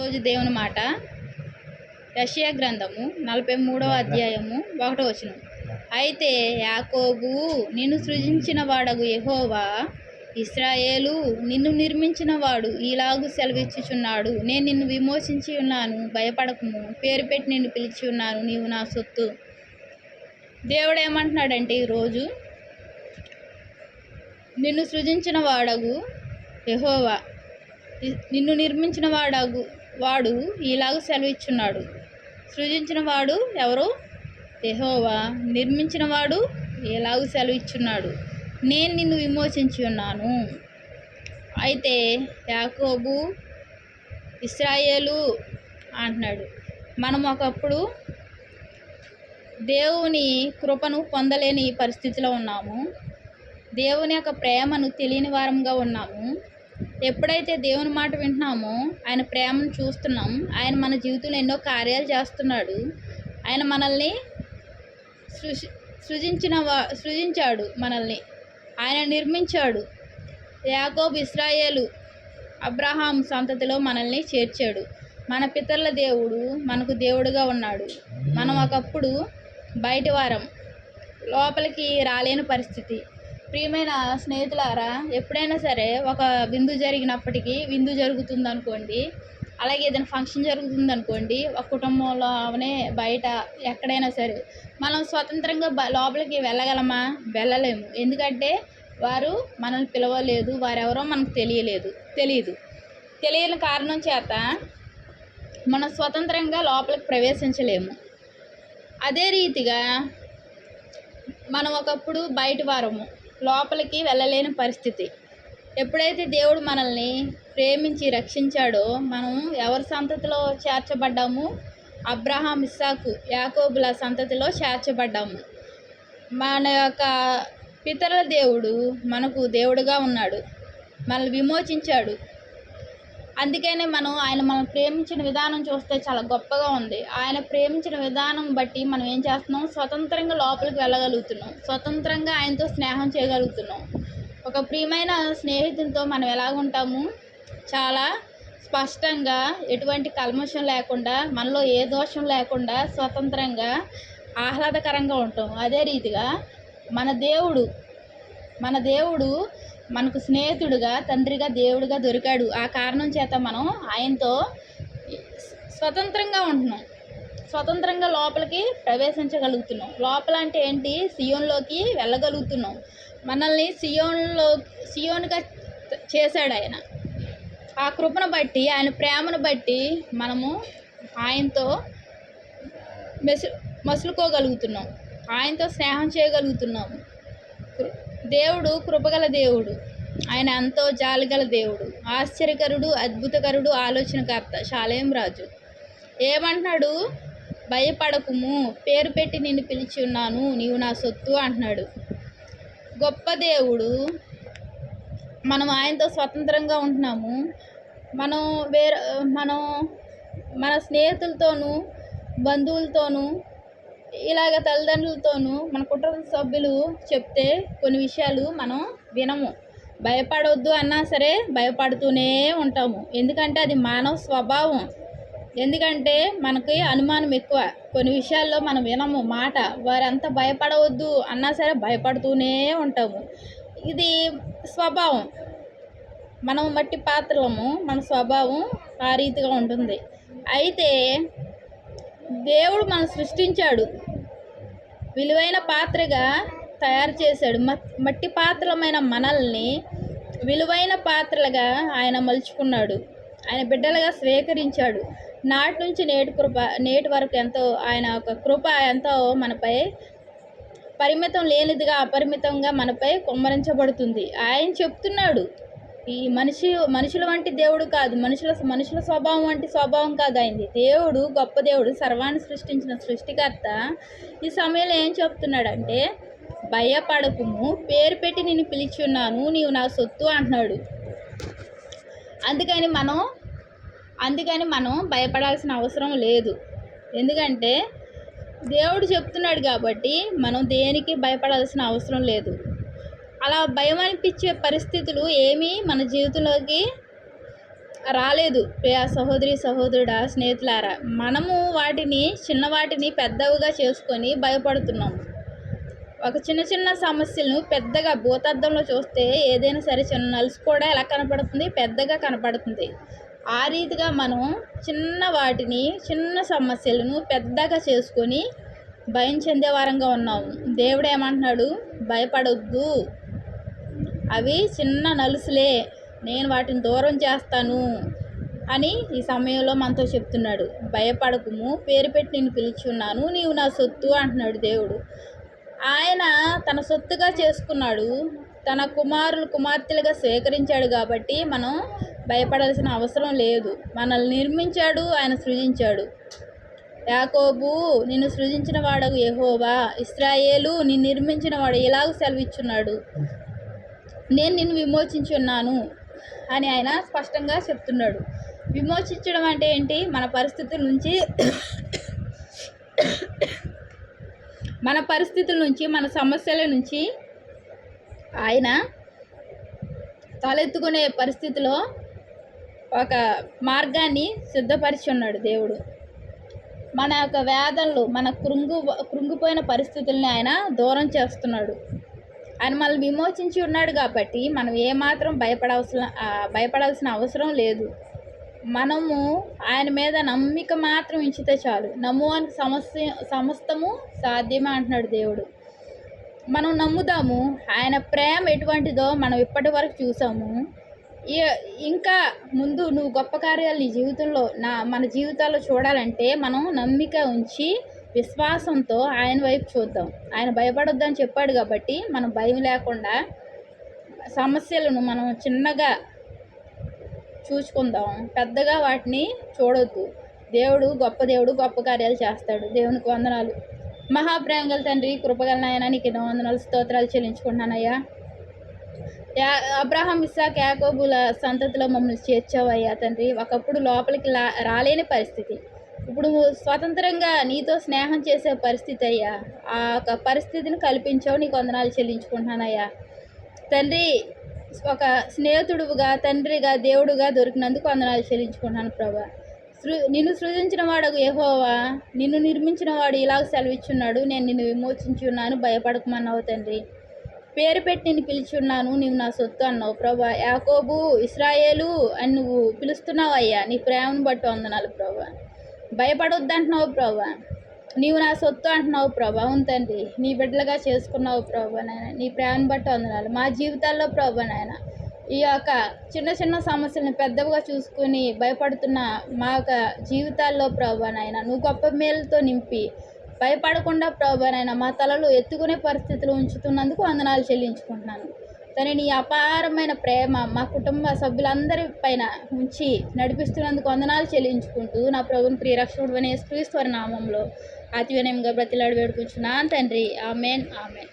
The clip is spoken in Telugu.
రోజు దేవుని మాట. యషయా గ్రంథము నలభై మూడవ అధ్యాయము ఒకటో వచనం. అయితే యాకోబు నిన్ను సృజించిన వాడగు యహోవా. ఇస్రాయేలు నిన్ను నిర్మించిన వాడు ఈలాగు సెలవిచ్చుచున్నాడు. నేను నిన్ను విమోచించి ఉన్నాను భయపడకము. పేరు పెట్టి నిన్ను పిలిచి ఉన్నాను నీవు నా సొత్తు. దేవుడు ఏమంటున్నాడంటే ఈరోజు నిన్ను సృజించిన వాడగు యహోవా. నిన్ను నిర్మించిన వాడగు వాడు ఇలాగ సెలవిచ్చున్నాడు. సృజించిన వాడు ఎవరు? యెహోవా. నిర్మించిన వాడు ఎలాగ సెలవిచ్చున్నాడు. నేను నిన్ను విమోచించి ఉన్నాను. అయితే యాకోబు ఇస్రాయేలు అంటున్నాడు. మనం ఒకప్పుడు దేవుని కృపను పొందలేని పరిస్థితిలో ఉన్నాము. దేవుని యొక్క ప్రేమను తెలియని వారంగా ఉన్నాము. ఎప్పుడైతే దేవుని మాట వింటున్నామో ఆయన ప్రేమను చూస్తున్నాం ఆయన మన జీవితంలో ఎన్నో కార్యాలు చేస్తున్నాడు. ఆయన మనల్ని సృషి సృజించిన వా సృజించాడు మనల్ని. ఆయన నిర్మించాడు. యాకోబ్ ఇస్రాయేలు అబ్రహాం సంతతిలో మనల్ని చేర్చాడు. మన పితరుల దేవుడు మనకు దేవుడుగా ఉన్నాడు. మనం ఒకప్పుడు బయటి వారం లోపలికి రాలేని పరిస్థితి. ప్రియమైన స్నేహితులారా ఎప్పుడైనా సరే ఒక విందు జరిగినప్పటికీ విందు జరుగుతుంది అనుకోండి అలాగే ఏదైనా ఫంక్షన్ జరుగుతుంది అనుకోండి ఒక కుటుంబంలో అవనే బయట ఎక్కడైనా సరే మనం స్వతంత్రంగా లోపలికి వెళ్ళగలమా? వెళ్ళలేము. ఎందుకంటే వారు మనల్ని పిలవలేదు వారెవరో మనకు తెలియలేదు తెలియదు తెలియని కారణం చేత మనం స్వతంత్రంగా లోపలికి ప్రవేశించలేము. అదే రీతిగా మనం ఒకప్పుడు బయట వారము. లోపలికి వెళ్ళలేని పరిస్థితి. ఎప్పుడైతే దేవుడు మనల్ని ప్రేమించి రక్షించాడో మనం ఎవరి సంతతిలో చేర్చబడ్డాము? అబ్రహాం ఇస్సాకు యాకోబుల సంతతిలో చేర్చబడ్డాము. మన యొక్క పితరుల దేవుడు మనకు దేవుడుగా ఉన్నాడు. మనల్ని విమోచించాడు. అందుకనే మనం ఆయన మనం ప్రేమించిన విధానం చూస్తే చాలా గొప్పగా ఉంది. ఆయన ప్రేమించిన విధానం బట్టి మనం ఏం చేస్తున్నాం? స్వతంత్రంగా లోపలికి వెళ్ళగలుగుతున్నాం. స్వతంత్రంగా ఆయనతో స్నేహం చేయగలుగుతున్నాం. ఒక ప్రియమైన స్నేహితునితో మనం ఎలాగ ఉంటాము? చాలా స్పష్టంగా ఎటువంటి కల్మషం లేకుండా మనలో ఏ దోషం లేకుండా స్వతంత్రంగా ఆహ్లాదకరంగా ఉంటాం. అదే రీతిగా మన దేవుడు మన దేవుడు మనకు స్నేహితుడుగా తండ్రిగా దేవుడిగా దొరికాడు. ఆ కారణం చేత మనం ఆయనతో స్వతంత్రంగా ఉంటున్నాం. స్వతంత్రంగా లోపలికి ప్రవేశించగలుగుతున్నాం. లోపల అంటే ఏంటి? సియోన్లోకి వెళ్ళగలుగుతున్నాం. మనల్ని సియోన్లో సియోన్గా చేశాడు ఆయన. ఆ కృపను బట్టి ఆయన ప్రేమను బట్టి మనము ఆయనతో మెసు మసులుకోగలుగుతున్నాం. ఆయనతో స్నేహం చేయగలుగుతున్నాము కృ- దేవుడు కృపగల దేవుడు. ఆయన ఎంతో జాలిగల దేవుడు. ఆశ్చర్యకరుడు అద్భుతకరుడు ఆలోచనకర్త శాలేం రాజు. ఏమంటున్నాడు? భయపడకుము. పేరు పెట్టి నిన్ను పిలిచి ఉన్నాను. నీవు నా సొత్తు అంటున్నాడు. గొప్ప దేవుడు. మనం ఆయనతో స్వతంత్రంగా ఉంటున్నాము. మనం వేరే మనం మన స్నేహితులతోనూ బంధువులతోనూ ఇలాగ తల్లిదండ్రులతోనూ మన కుటుంబ సభ్యులు చెప్తే కొన్ని విషయాలు మనం వినము. భయపడవద్దు అన్నా సరే భయపడుతూనే ఉంటాము. ఎందుకంటే అది మానవ స్వభావం. ఎందుకంటే మనకి అనుమానం ఎక్కువ. కొన్ని విషయాల్లో మనం వినము మాట. వారంత భయపడవద్దు అన్నా సరే భయపడుతూనే ఉంటాము. ఇది స్వభావం. మనం మట్టి పాత్రలము మన స్వభావం ఆ రీతిగా ఉంటుంది. అయితే దేవుడు మనం సృష్టించాడు. విలువైన పాత్రగా తయారు చేశాడు. మట్టి పాత్రలమైన మనల్ని విలువైన పాత్రలుగా ఆయన మలుచుకున్నాడు. ఆయన బిడ్డలుగా స్వీకరించాడు. నాటి నుంచి నేటి కృప నేటి వరకు ఎంతో ఆయన ఒక కృప ఎంతో మనపై పరిమితం లేనిదిగా అపరిమితంగా మనపై కుమ్మరించబడుతుంది. ఆయన చెప్తున్నాడు ఈ మనిషి మనుషుల వంటి దేవుడు కాదు. మనుషుల మనుషుల స్వభావం వంటి స్వభావం కాదు అయింది దేవుడు గొప్ప దేవుడు సర్వాన్ని సృష్టించిన సృష్టికర్త. ఈ సమయంలో ఏం చెప్తున్నాడంటే భయపడకుము పేరు పెట్టి నేను పిలిచి ఉన్నాను నీవు నా సొత్తు అంటున్నాడు. అందుకని మనం అందుకని మనం భయపడాల్సిన అవసరం లేదు. ఎందుకంటే దేవుడు చెప్తున్నాడు కాబట్టి మనం దేనికి భయపడాల్సిన అవసరం లేదు. అలా భయం అనిపించే పరిస్థితులు ఏమీ మన జీవితంలోకి రాలేదు. ప్రియ సహోదరి సహోదరుడా స్నేహితులారా మనము వాటిని చిన్న వాటిని పెద్దవిగా చేసుకొని భయపడుతున్నాం. ఒక చిన్న చిన్న సమస్యలను పెద్దగా భూతద్దంలో చూస్తే ఏదైనా సరే చిన్న నలుసు కూడా ఎలా కనపడుతుంది? పెద్దగా కనపడుతుంది. ఆ రీతిగా మనం చిన్న వాటిని చిన్న సమస్యలను పెద్దగా చేసుకొని భయం చెందే వారంగా ఉన్నాము. దేవుడు ఏమంటున్నాడు? భయపడొద్దు. అవి చిన్న నలుసులే నేను వాటిని దూరం చేస్తాను అని ఈ సమయంలో మనతో చెప్తున్నాడు. భయపడకుము పేరు పెట్టి నేను పిలుచున్నాను నీవు నా సొత్తు అంటున్నాడు దేవుడు. ఆయన తన సొత్తుగా చేసుకున్నాడు. తన కుమారులు కుమార్తెలుగా స్వీకరించాడు కాబట్టి మనం భయపడాల్సిన అవసరం లేదు. మనల్ని నిర్మించాడు ఆయన సృజించాడు. యాకోబు నిన్ను సృజించిన వాడు యెహోవా. ఇస్రాయేలు నిన్ను నిర్మించిన వాడు ఎలాగో సెలవిచ్చున్నాడు. నేను నిన్ను విమోచించి ఉన్నాను అని ఆయన స్పష్టంగా చెప్తున్నాడు. విమోచించడం అంటే ఏంటి? మన పరిస్థితుల నుంచి మన పరిస్థితుల నుంచి మన సమస్యల నుంచి ఆయన తలెత్తుకునే పరిస్థితిలో ఒక మార్గాన్ని సిద్ధపరిచి ఉన్నాడు దేవుడు. మన యొక్క వేదనలు మన కృంగు కృంగిపోయిన పరిస్థితుల్ని ఆయన దూరం చేస్తున్నాడు. ఆయన మనల్ని విమోచించి ఉన్నాడు కాబట్టి మనం ఏమాత్రం భయపడాల్సిన భయపడాల్సిన అవసరం లేదు. మనము ఆయన మీద నమ్మిక మాత్రం ఉంచితే చాలు. నమ్మువానికి సమస్య సమస్తము సాధ్యమే అంటున్నాడు దేవుడు. మనం నమ్ముదాము ఆయన ప్రేమ ఎటువంటిదో మనం ఇప్పటి వరకు చూసాము. ఇంకా ముందు నువ్వు గొప్ప కార్యాలు నీ జీవితంలో నా మన జీవితాల్లో చూడాలంటే మనం నమ్మిక ఉంచి విశ్వాసంతో ఆయన వైపు చూద్దాం. ఆయన భయపడొద్దని చెప్పాడు కాబట్టి మనం భయం లేకుండా సమస్యలను మనం చిన్నగా చూసుకుందాం. పెద్దగా వాటిని చూడొద్దు. దేవుడు గొప్ప దేవుడు గొప్ప కార్యాలు చేస్తాడు. దేవునికి వందనాలు. మహాప్రేమగల తండ్రి కృపగల నాయన నీకు ఎన్నో వందనాలు స్తోత్రాలు చెల్లించుకుంటున్నానయ్యా. అబ్రహం అబ్రహాం ఇస్సాక్ యాకోబుల సంతతిలో మమ్మల్ని చేర్చావయ్యా తండ్రి. ఒకప్పుడు లోపలికి రాలేని పరిస్థితి. ఇప్పుడు స్వతంత్రంగా నీతో స్నేహం చేసే పరిస్థితి అయ్యా. ఆ యొక్క పరిస్థితిని కల్పించావు నీకు వందనాలు చెల్లించుకుంటున్నానయ్యా. తండ్రి ఒక స్నేహితుడుగా తండ్రిగా దేవుడుగా దొరికినందుకు వందనాలు చెల్లించుకుంటున్నాను ప్రభా. సృ నిన్ను సృజించిన వాడు ఏహోవా నిన్ను నిర్మించిన వాడు ఇలాగ సెలవిచ్చున్నాడు. నేను నిన్ను విమోచించి ఉన్నాను భయపడకమన్నావు తండ్రి. పేరు పెట్టి నేను పిలిచున్నాను నీవు నా సొత్తు అన్నావు ప్రభా. యాకోబు ఇస్రాయేలు అని నువ్వు పిలుస్తున్నావు అయ్యా నీ ప్రేమను బట్టి వందనాలు ప్రభా. భయపడొద్దు అంటున్నావు ప్రభా. నీవు నా సొత్తు అంటున్నావు ప్రభా. అవును తండ్రి నీ బిడ్డలుగా చేసుకున్నావు ప్రభా నాయన. నీ ప్రేమను బట్టి వందనాలు. మా జీవితాల్లో ప్రభా నాయన ఈ యొక్క చిన్న చిన్న సమస్యలను పెద్దవిగా చూసుకుని భయపడుతున్న మా యొక్క జీవితాల్లో ప్రభా నాయన నువ్వు గొప్ప మేలుతో నింపి భయపడకుండా ప్రభా నాయన మా తలలు ఎత్తుకునే పరిస్థితులు ఉంచుతున్నందుకు వందనాలు చెల్లించుకుంటున్నాను. తను నీ అపారమైన ప్రేమ మా కుటుంబ సభ్యులందరి పైన ఉంచి నడిపిస్తున్నందుకు వందనాలు చెల్లించుకుంటూ నా ప్రభుని ప్రియరక్షకుడు అనే క్రీస్తు నామంలో అతి వినయంగా బ్రతిలాడు వేడుకుంటున్నాను. తండ్రి ఆమెన్ ఆమెన్.